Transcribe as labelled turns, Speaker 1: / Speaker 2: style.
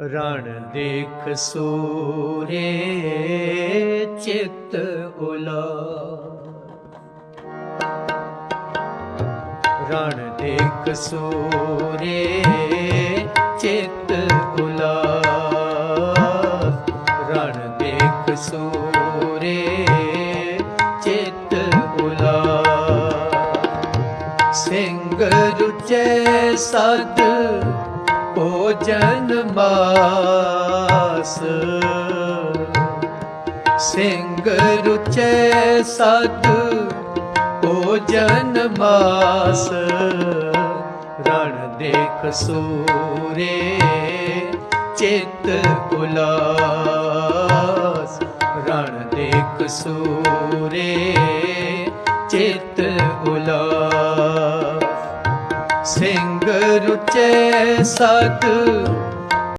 Speaker 1: ਰਣ ਦੇਖ ਸੂਰੇ ਚਿਤ ਉਲਾ। ਰਣ ਦੇਖ ਸੂਰੇ ਚਿਤ ਉਲਾ। ਰਣ ਦੇਖ ਸੂਰੇ ਚਿਤ ਉਲਾ। ਸਿੰਘ ਰੁਚੈ ਸਦ ਭੋਜਨ ਮਾਸ। ਸਿੰਘ ਰੁਚੈ ਸਦ ਭੋਜਨ ਮਾਸ। ਰਣ ਦੇਖ ਸੂਰੇ ਚਿਤ ਉਲਾਸ। ਰਣ ਦੇਖ ਸੂਰੇ ਚਿਤ ਉਲਾਸ। ਸਿੰਘ ਰੁਚੇ ਸਤ